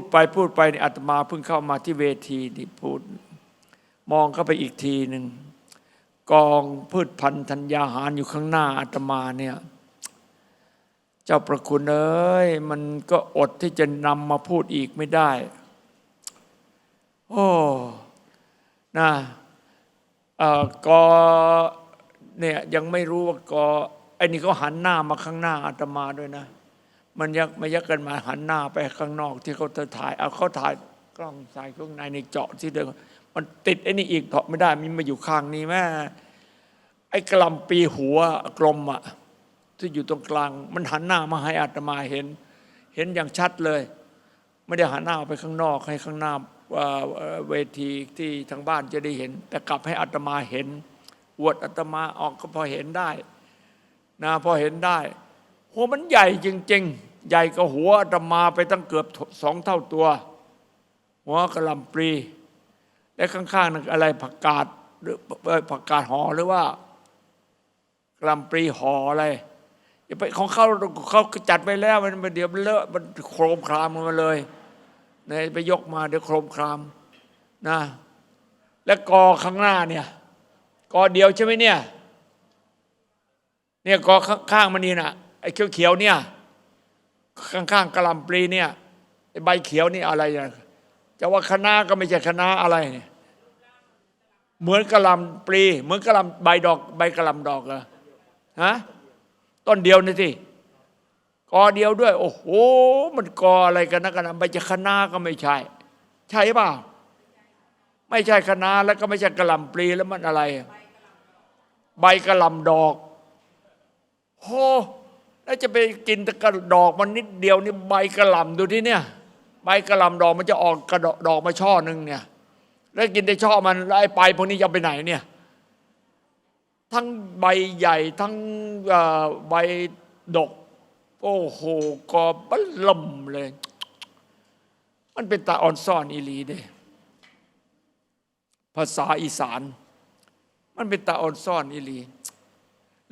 ดไปพูดไปนี่อาตมาเพิ่งเข้ามาที่เวทีนี่พูด มองเข้าไปอีกทีหนึ่งกองพืชพันธุ์ธัญญาหารอยู่ข้างหน้าอาตมาเนี่ยเจ้าประคุณเอ้ยมันก็อดที่จะนำมาพูดอีกไม่ได้ โอ้นะเออกอเนี่ยยังไม่รู้ว่ากอไอ้นี่เขาหันหน้ามาข้างหน้าอาตมาด้วยนะ มันยักไม่ยักกันมาหันหน้าไปข้างนอกที่เขาจะถ่ายเอาเขาถ่ายกล้องถ่ายข้างในในเจาะที่เดิมมันติดไอ้นี่อีกเถาะไม่ได้มันมาอยู่ข้างนี้แม่ไอ้กลำปีหัวกลมอะที่อยู่ตรงกลาง มันหันหน้ามาให้อาตมาเห็น เห็นอย่างชัดเลย ไม่ได้หันหน้าไปข้างนอกให้ข้างหน้าเอ่อเอ่อเวทีที่ทางบ้านจะได้เห็น แต่กลับให้อาตมาเห็นอวดอาตมาออกก็พอเห็นได้นะพอเห็นได้ หัวมันใหญ่จริง ๆ ใหญ่กว่าหัวอาตมาไปตั้งเกือบสองเท่าตัว หัวกระลำปลีและข้างๆนั่นอะไรผักกาดหรือผักกาดห่อหรือว่ากระลำปลีห่ออะไรอย่าไปของเขาเขาจัดไว้แล้วมันเดี๋ยวมันเลอะมันโครมครามมันมาเลยเนี่ยไปยกมาเดี๋ยวโครมครามนะ และกอข้างหน้าเนี่ยกอเดียวใช่ไหมเนี่ยเนี่ยกอข้างๆมันนี่นะ ไอ้เขียวๆเนี่ยข้างๆกระลำปลีเนี่ยใบเขียวนี่อะไรเนี่ยจะว่าคณะก็ไม่ใช่คณะอะไรเนี่ยเหมือนกระลำปลี เหมือนกระลำใบดอก ใบกระลำดอกเหรอฮะต้นเดียวนี่สิกอเดียวด้วย โอ้โห มันกออะไรกันนะกันนะใบจะคณะก็ไม่ใช่ ใช่เปล่าไม่ใช่คณะแล้วก็ไม่ใช่กระลำปลีแล้วมันอะไร ใบกระลำดอกโห แล้วจะไปกินต่กระดอกมันนิดเดียวนี่ใบกระหล่ำดูที่เนี่ย ใบกระหล่ำดอกมันจะออกกระดอกดอกมาช่อหนึ่งเนี่ย แล้วกินได้ช่อมันแล้วไอ้ปลายพวกนี้จะไปไหนเนี่ย ทั้งใบใหญ่ทั้งใบดก โอ้โหกอบัลลมเลย มันเป็นตาอ่อนซ่อนอีลีเด้ภาษาอีสาน มันเป็นตาอ่อนซ่อนอีลี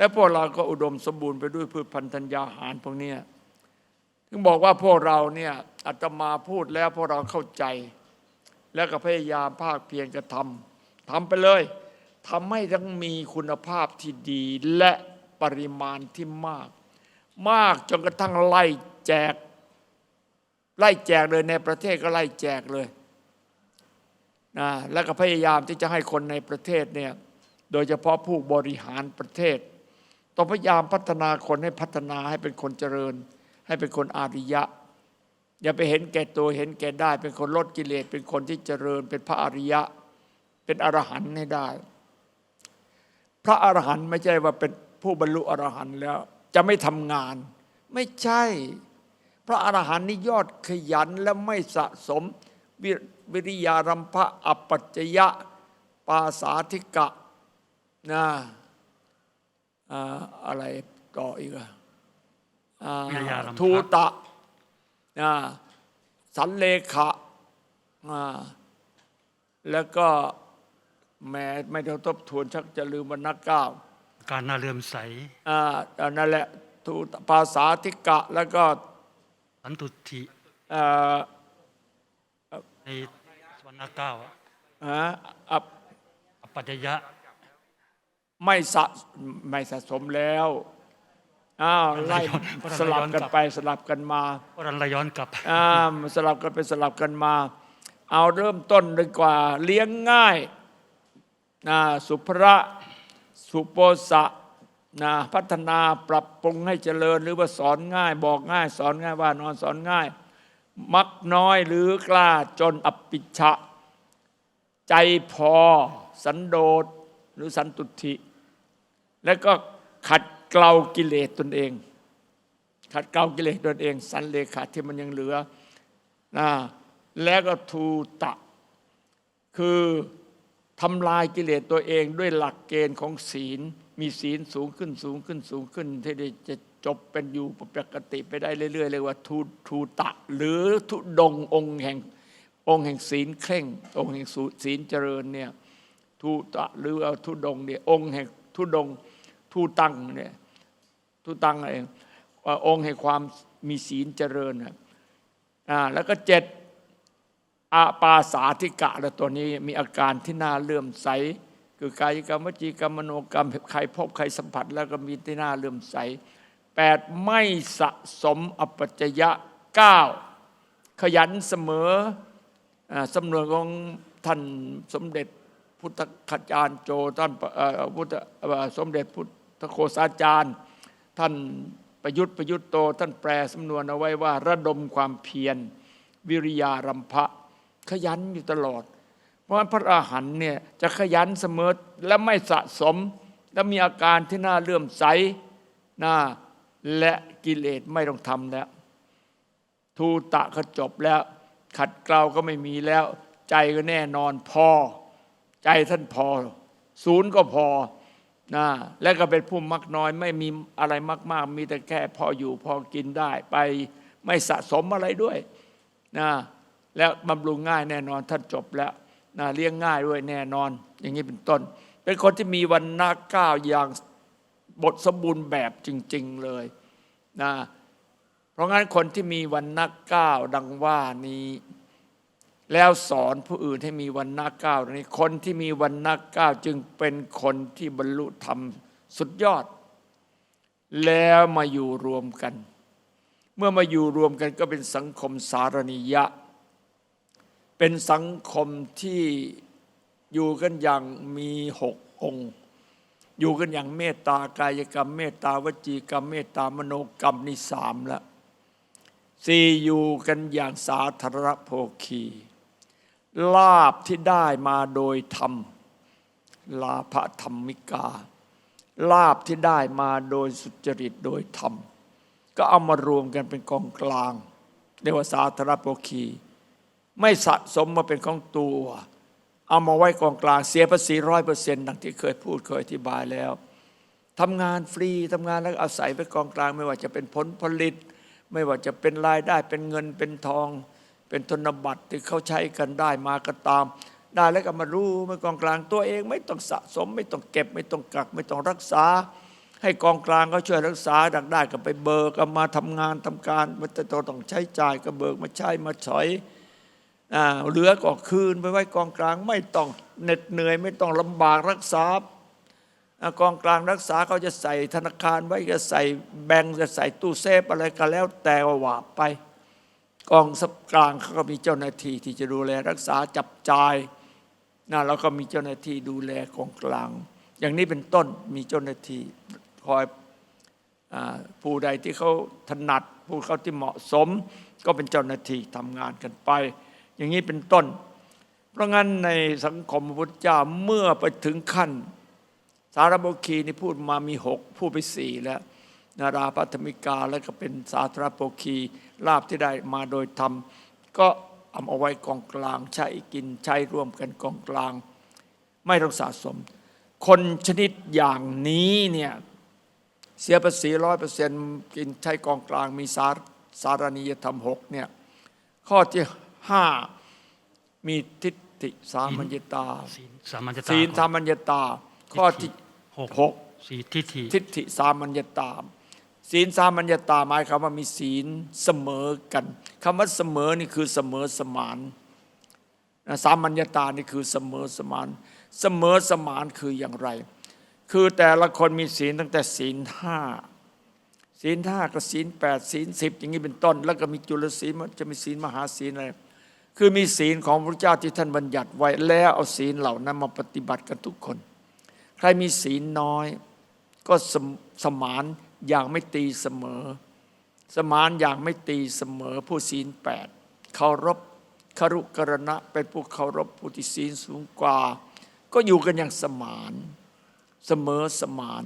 และพวกเราก็อุดมสมบูรณ์ไปด้วยพืชพันธัญญาหารพวกนี้ถึงบอกว่าพวกเราเนี่ยอาตมาพูดแล้วพวกเราเข้าใจ แล้วก็พยายามภาคเพียรกระทำทำไปเลยทำให้ทั้งมีคุณภาพที่ดีและปริมาณที่มาก มากจนกระทั่งไล่แจก ไล่แจกเลยในประเทศก็ไล่แจกเลยนะแล้วก็พยายามที่จะให้คนในประเทศเนี่ยโดยเฉพาะผู้บริหารประเทศ ต้องพยายามพัฒนาคนให้พัฒนาให้เป็นคนเจริญ ให้เป็นคนอาริยะ อย่าไปเห็นแก่ตัวเห็นแก่ได้ เป็นคนลดกิเลสเป็นคนที่เจริญ เป็นพระอริยะ เป็นอรหันต์ให้ได้ พระอรหันต์ไม่ใช่ว่าเป็นผู้บรรลุอรหันต์แล้ว จะไม่ทำงาน ไม่ใช่ พระอรหันต์นี่ยอดขยันและไม่สะสมวิวิริยารัมภะอัปปัจจยะ ปาสาธิกะนะ อ่าอะไรต่ออีกอะอ่าวิริยารัมภะทูตะนะสันเลขะอ่าแล้วก็แม้ไม่ได้ทบทวนชักจะลืมวันนักเก้าการน่าเลื่อมใสอ่าอันนั่นแหละทูตภาษาธิกะแล้วก็สันตุทิเอ่อในวันนาเก้าอะฮะอับอปัจจยะ ไม่สะไม่สะสมแล้วอ้าวไล่สลับกันไปสลับกันมาเพราะรันระย้อนกลับอ่าสลับกันไปสลับกันมา เอาเริ่มต้นดีกว่า เลี้ยงง่ายนะสุภระสุโปสะนะพัฒนาปรับปรุงให้เจริญ หรือว่าสอนง่าย บอกง่าย สอนง่ายว่านอนสอนง่าย มักน้อยหรือกล้าจนอปิชะ ใจพอ สันโดษหรือสันตุทิ แล้วก็ขัดเกลากิเลสตนเอง ขัดเกลากิเลสตนเอง สันเลขาที่มันยังเหลือนะแล้วก็ทูตะ คือทำลายกิเลสตัวเองด้วยหลักเกณฑ์ของศีล มีศีลสูงขึ้นสูงขึ้นสูงขึ้น ที่จะจบเป็นอยู่ปกติไปได้เรื่อยๆเรียว่าทูทูตะ หรือทุดงองค์แห่งองค์แห่งศีลเคร่ง องค์แห่งศีลเจริญเนี่ยทูตะหรือเอาทุดงเนี่ยองค์แห่งทุดง ทูตังเนี่ยทุตังเององค์แห่งความมีศีลเจริญนะอ่าแล้วก็เจ็ดอาปาสาธิกะและตัวนี้มีอาการที่น่าเลื่อมใส คือกายกรรมวจีกรรมมโนกรรมใครพบใครสัมผัส แล้วก็มีที่น่าเลื่อมใสแปดไม่สะสมอปัจจยะเก้าขยันเสมออ่าสำนวนของท่านสมเด็จพุทธคจารย์โจท่านพุทธสมเด็จพุทธ ทโฆษาจารย์ ท่านประยุทธ์ประยุทธ์โต ท่านแปลสำนวนเอาไว้ว่า ระดมความเพียร วิริยารัมภะขยันอยู่ตลอด เพราะพระอรหันเนี่ยจะขยันเสมอและไม่สะสม และมีอาการที่น่าเลื่อมใสน่าและกิเลสไม่ต้องทำแล้ว ทูตะก็จบแล้ว ขัดเกลาก็ไม่มีแล้ว ใจก็แน่นอนพอ ใจท่านพอ ศูนย์ก็พอ นะและก็เป็นผู้มักน้อยไม่มีอะไรมาก ๆ มีแต่แค่พออยู่พอกินได้ไปไม่สะสมอะไรด้วยนะแล้วบำรุงง่ายแน่นอนท่านจบแล้วนะเลี้ยงง่ายด้วยแน่นอน อย่างนี้เป็นต้น เป็นคนที่มีวันนาก้าวอย่างบทสมบูรณ์แบบจริง ๆเลยนะเพราะงั้นคนที่มีวันนักก้าวดังว่านี้ แล้วสอนผู้อื่นให้มีวันนักก้าวนี้คนที่มีวันนักก้าวจึงเป็นคนที่บรรลุธรรมสุดยอด แล้วมาอยู่รวมกัน เมื่อมาอยู่รวมกันก็เป็นสังคมสารนิยะ เป็นสังคมที่อยู่กันอย่างมีหกองค์ อยู่กันอย่างเมตตากายกรรม เมตตาวจีกรรม เมตตามโนกรรมนี่สามล้วสี่อยู่กันอย่างสาธารณโภคี ลาบที่ได้มาโดยธรรม ลาภธรรมิกา ลาบที่ได้มาโดยสุจริตโดยธรรม ก็เอามารวมกันเป็นกองกลางเรียกว่าสาธารณโภคี ไม่สะสมมาเป็นของตัว เอามาไว้กองกลางเสียภาษีร้อยเปอร์เซ็นต์ดังที่เคยพูดเคยอธิบายแล้วทำงานฟรีทำงานแล้วอาศัยไปกองกลาง ไม่ว่าจะเป็นผลผลิต ไม่ว่าจะเป็นรายได้เป็นเงินเป็นทอง เป็นธนบัตรที่เขาใช้กันได้มาก็ตาม ได้แล้วก็มารู้ม่กองกลางตัวเอง ไม่ต้องสะสม ไม่ต้องเก็บ ไม่ต้องกัก ไม่ต้องรักษา ให้กองกลางเขาช่วยรักษาดักได้ก็ไปเบิกก็มาทำงานทำการมันจะต้องใช้จ่ายก็เบิกมาใช้มาใช้อ่าเหลือก็คืนไปไว้กองกลางไม่ต้องเหน็ดเหนื่อย ไม่ต้องลำบากรักษาอ่ากองกลางรักษาเขาจะใส่ธนาคารไว้จะใส่แบงก์จะใส่ตู้เซฟอะไรก็แล้วแต่ว่าไป กองสับกลางเขาก็มีเจ้าหน้าที่ที่จะดูแลรักษาจับจ่ายนะแล้วก็มีเจ้าหน้าที่ดูแลกองกลาง อย่างนี้เป็นต้นมีเจ้าหน้าที่คอยอผู้ใดที่เขาถนัด ผู้เขาที่เหมาะสม ก็เป็นเจ้าหน้าที่ทำงานกันไป อย่างนี้เป็นต้น เพราะงั้นในสังคมพุทธเจ้าเมื่อไปถึงขั้น สารบุคีนี่พูดมามีหกพูดไปสี่แล้ว นาราพัธมิกา แล้วก็เป็นสาธารณโภคีลาบที่ได้มาโดยธรรม ก็เอาเอาไว้กองกลาง ใช้กินใช้ร่วมกันกองกลาง ไม่ต้องสะสม คนชนิดอย่างนี้เนี่ยเสียภาษีร้อยเปอร์เซ็นต์กินใช้กองกลางมีสารสารณียธรรมหกเนี่ยข้อที่ห้ามีทิฏฐิสามัญญตาศีลสามัญญตาศีลสามัญญตา ข้อที่หกหกสีทิฏฐิทิฏฐิสามัญญตา ศีลสามัญญาตาหมายความว่ามีศีลเสมอกันคำว่าเสมอนี่คือเสมอสมานสามัญญาตานี่คือเสมอสมาน เสมอสมานคืออย่างไร คือแต่ละคนมีศีลตั้งแต่ศีลห้าศีลห้ากับศีลแปดศีลสิบอย่างนี้เป็นต้น แล้วก็มีจุลศีลจะมีศีลมหาศีลอะไรคือมีศีลของพระเจ้าที่ท่านบัญญัติไว้แล้วเอาศีลเหล่านั้นมาปฏิบัติกันทุกคน ใครมีศีลน้อย ก็สมสมาน อย่างไม่ตีเสมอ สมานอย่างไม่ตีเสมอผู้ศีลแปดเคารพคารุกรณะเป็นผู้เคารพผู้ที่ศีลสูงกว่า ก็อยู่กันอย่างสมานเสมอสมาน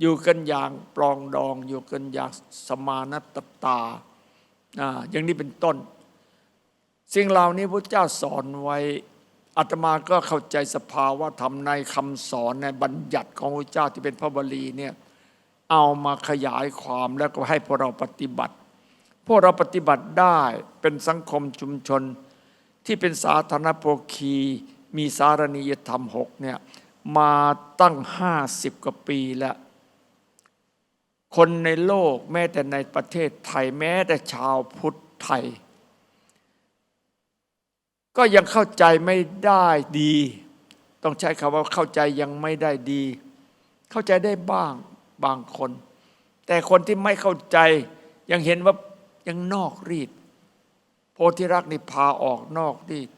อยู่กันอย่างปลองดอง อยู่กันอย่างสมานตตาอย่างนี้เป็นต้น สิ่งเหล่านี้พระเจ้าสอนไว้อาตมาก็เข้าใจสภาวะธรรมในคำสอนในบัญญัติของพระเจ้าที่เป็นพระบาลีเนี่ย เอามาขยายความแล้วก็ให้พวกเราปฏิบัติ พวกเราปฏิบัติได้เป็นสังคมชุมชน ที่เป็นสาธารณโภคี มีสารณียธรรมหกเนี่ยมาตั้งห้าสิบกว่าปีแล้วคนในโลกแม้แต่ในประเทศไทยแม้แต่ชาวพุทธไทย ก็ยังเข้าใจไม่ได้ดี ต้องใช้คำว่าเข้าใจยังไม่ได้ดี เข้าใจได้บ้าง บางคน แต่คนที่ไม่เข้าใจยังเห็นว่ายังนอกรีดโพธิรักษ์นี่พาออกนอกรีด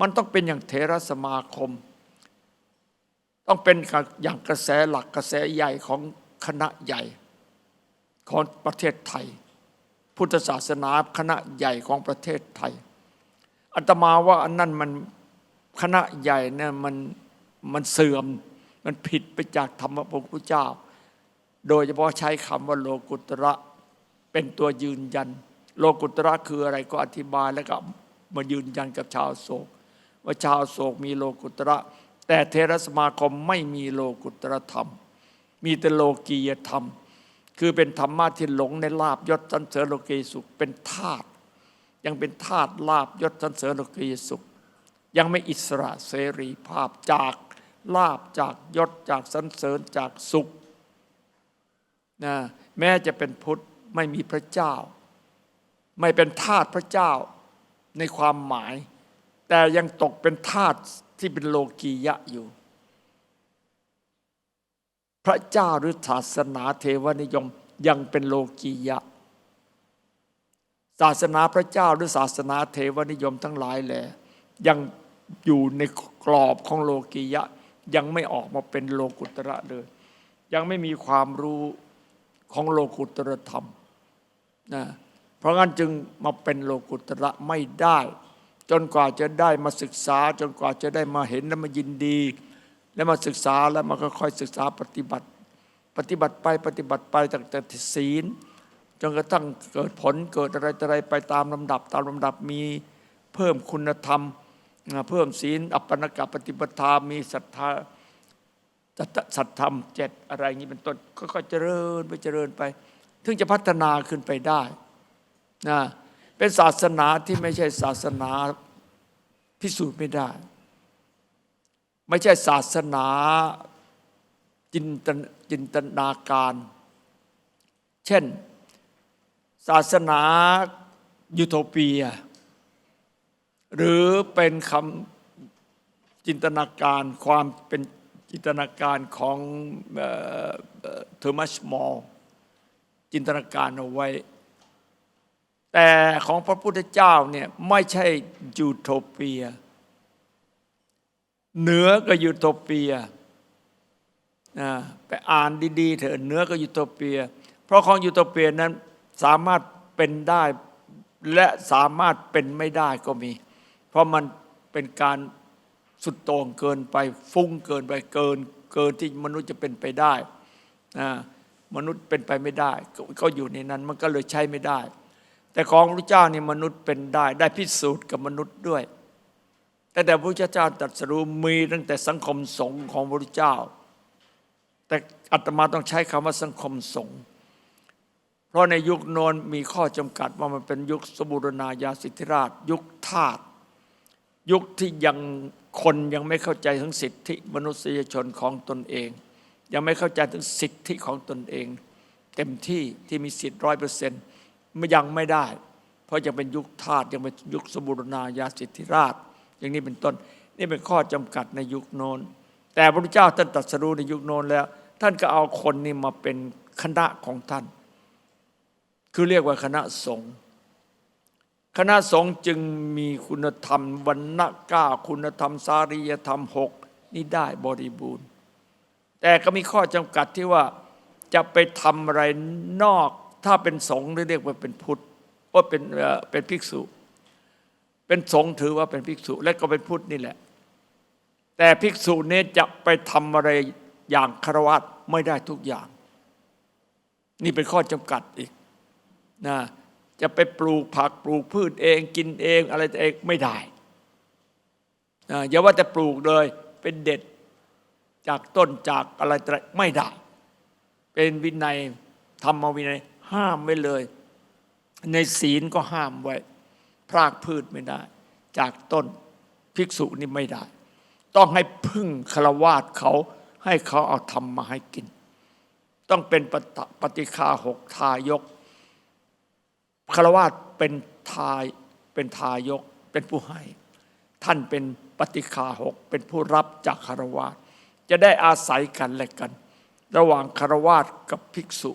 มันต้องเป็นอย่างเทรสมาคม ต้องเป็นอย่างกระแสหลักกระแสใหญ่ของคณะใหญ่ของประเทศไทย พุทธศาสนาคณะใหญ่ของประเทศไทยอาตมาว่าอันนั้นมันคณะใหญ่เนี่ยมันมันเสื่อม มันผิดไปจากธรรมพระพุทธเจ้า โดยเฉพาะใช้คำว่าโลกุตระเป็นตัวยืนยัน โลกุตระคืออะไรก็อธิบายแล้วก็มายืนยันกับชาวโศก ว่าชาวโศกมีโลกุตระ แต่เทรสมาคมไม่มีโลกุตระธรรม มีแต่โลกียธรรม คือเป็นธรรมะที่หลงในลาบยศสันเสริญโลกีสุขเป็นธาตุยังเป็นธาตุลาบยศสันเสริญโลกีสุข ยังไม่อิสระเสรีภาพจากลาบจากยศจากสันเสริญจากสุข นะแม้จะเป็นพุทธไม่มีพระเจ้า ไม่เป็นทาสพระเจ้าในความหมาย แต่ยังตกเป็นทาสที่เป็นโลกียะอยู่ พระเจ้าหรือศาสนาเทวนิยมยังเป็นโลกียะ ศาสนาพระเจ้าหรือศาสนาเทวนิยมทั้งหลายแหละยังอยู่ในกรอบของโลกียะ ยังไม่ออกมาเป็นโลกุตระเลย ยังไม่มีความรู้ ของโลกุตรธรรมนะเพราะงั้นจึงมาเป็นโลกุตระไม่ได้ จนกว่าจะได้มาศึกษา จนกว่าจะได้มาเห็นและมายินดี แล้วมาศึกษาแล้วมันก็ค่อยศึกษาปฏิบัติ ปฏิบัติไปปฏิบัติไปตั้งแต่ศีลจนกระทั่งเกิดผลเกิดอะไรอะไรไปตามลำดับ ตามลำดับมีเพิ่มคุณธรรม เพิ่มศีล อัปปนกปฏิปทามีศรัทธา สัตธรรมเจ็ดอะไรอย่างนี้เป็นต้นก็เจริญไปเจริญไป ถึงจะพัฒนาขึ้นไปได้นะเป็นศาสนาที่ไม่ใช่ศาสนาพิสูจน์ไม่ได้ ไม่ใช่ศาสนาจินตจินตนาการ เช่น ศาสนายูโทเปีย หรือเป็นคำจินตนาการความเป็น จินตนาการของเทอร์มัสมอลจินตนาการเอาไว้ แต่ของพระพุทธเจ้าเนี่ยไม่ใช่ยูโทเปีย เหนือก็ยูโทเปียนะไปอ่านดีๆเถอะเหนือก็ยูโทเปีย เพราะของยูโทเปียนั้นสามารถเป็นได้และสามารถเป็นไม่ได้ก็มี เพราะมันเป็นการ สุดโต่งเกินไปฟุ้งเกินไปเกิน เกินที่มนุษย์จะเป็นไปได้นะมนุษย์เป็นไปไม่ได้ ก็อยู่ในนั้นมันก็เลยใช้ไม่ได้ แต่ของพระเจ้านี่มนุษย์เป็นได้ ได้พิสูจน์กับมนุษย์ด้วย แต่แต่พระเจ้าตรัสรู้มีตั้งแต่สังคมสงฆ์ของพระเจ้า แต่อาตมาต้องใช้คำว่าสังคมสงฆ์เพราะในยุคโนนมีข้อจำกัดว่ามันเป็นยุคสมุรณาญาสิทธิราช ยุคทาสยุคที่ยัง คนยังไม่เข้าใจถึงสิทธิมนุษยชนของตนเอง ยังไม่เข้าใจถึงสิทธิของตนเอง เต็มที่ที่มีสิทธิ์ร้อยเปอร์เซ็นต์ยังไม่ได้ เพราะยังเป็นยุคทาสยังเป็นยุคสมุรณาญาสิทธิราช อย่างนี้เป็นต้น นี่เป็นข้อจำกัดในยุคโน้น แต่พระพุทธเจ้าท่านตรัสรู้ในยุคโน้นแล้ว ท่านก็เอาคนนี้มาเป็นคณะของท่าน คือเรียกว่าคณะสงฆ์ คณะสงฆ์จึงมีคุณธรรมวันณะก้าคุณธรรม สารียธรรมหกนี่ได้บริบูรณ์ แต่ก็มีข้อจำกัดที่ว่าจะไปทำอะไรนอก ถ้าเป็นสงฆ์เรียกว่าเป็นพุทธว่าเป็นเป็นภิกษุ เป็นสงฆ์ถือว่าเป็นภิกษุ และก็เป็นพุทธนี่แหละ แต่ภิกษุเนี่ยจะไปทำอะไรอย่างคารวะไม่ได้ทุกอย่าง นี่เป็นข้อจำกัดอีกนะ จะไปปลูกผักปลูกพืชเองกินเองอะไรเองไม่ได้อย่าว่าแต่ปลูกเลยเป็นเด็ดจากต้นจากอะไรไม่ได้ เป็นวินัยธรรมวินัยห้ามไว้เลย ในศีลก็ห้ามไว้ พรากพืชไม่ได้ จากต้นภิกษุนี่ไม่ได้ ต้องให้พึ่งคารวาสเขาให้เขาเอาธรรมมาให้กิน ต้องเป็นปฏิคาหกทายก คารวาสเป็นทายเป็นทายกเป็นผู้ให้ ท่านเป็นปฏิคาหกเป็นผู้รับจากคารวาสจะได้อาศัยกันและกัน ระหว่างคารวาสกับภิกษุ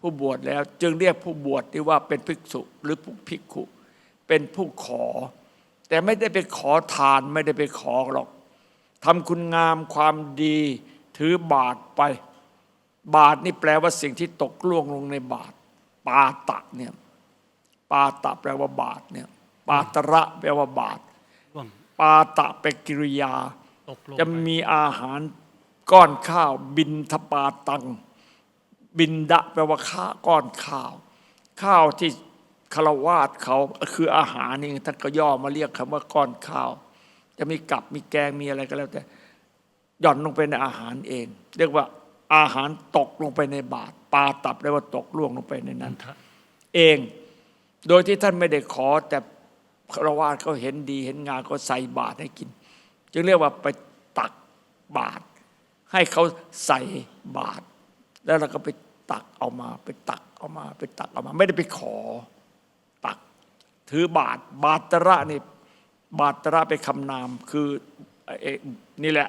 ผู้บวชแล้วจึงเรียกผู้บวชที่ว่าเป็นภิกษุหรือผู้ภิกขุ เป็นผู้ขอ แต่ไม่ได้ไปขอทานไม่ได้ไปขอหรอกทำคุณงามความดีถือบาทไป บาทนี่แปลว่าสิ่งที่ตกล่วงลงในบาทปาตะเนี่ย ปาตะแปลว่าบาทเนี่ยปาตระแปลว่าบาทร่วงปาตะเป็นกิริยาตกลงจะไปมีอาหารก้อนข้าว บินทปาตัง บินดะแปลว่าข้าก้อนข้าว ข้าวที่คารวาสเขาคืออาหารนี่ท่านก็ย่อมาเรียกคำว่าก้อนข้าว จะมีกับมีแกงมีอะไรก็แล้วแต่หย่อนลงไปในอาหารเอง เรียกว่าอาหารตกลงไปในบาตรปลาตับเรียกว่าตกล่วงลงไปในนันั้นนทะเอง โดยที่ท่านไม่ได้ขอ แต่คารวาสเขาเห็นดีเห็นงานก็ใส่บาตรให้กิน จึงเรียกว่าไปตักบาตรให้เขาใส่บาตรแล้วเราก็ไปตักเอามา ไปตักเอามา ไปตักเอามา ไม่ได้ไปขอ ตัก ถือบาตรบาตระนี่บาตระไปนคำนามคือเอ่อนี่แหละ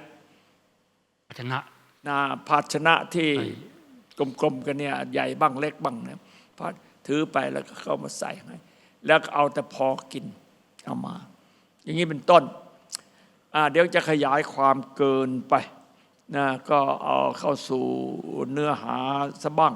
ภาชนะนาภาชนะที่ใช่กลมๆกันเนี่ยใหญ่บ้างเล็กบ้างเนี่ยพอ ถือไปแล้วก็เข้ามาใส่ให้ แล้วก็เอาแต่พอกินเอามา อย่างนี้เป็นต้นเดี๋ยวจะขยายความเกินไปนะก็เอาเข้าสู่เนื้อหาสะบ้ง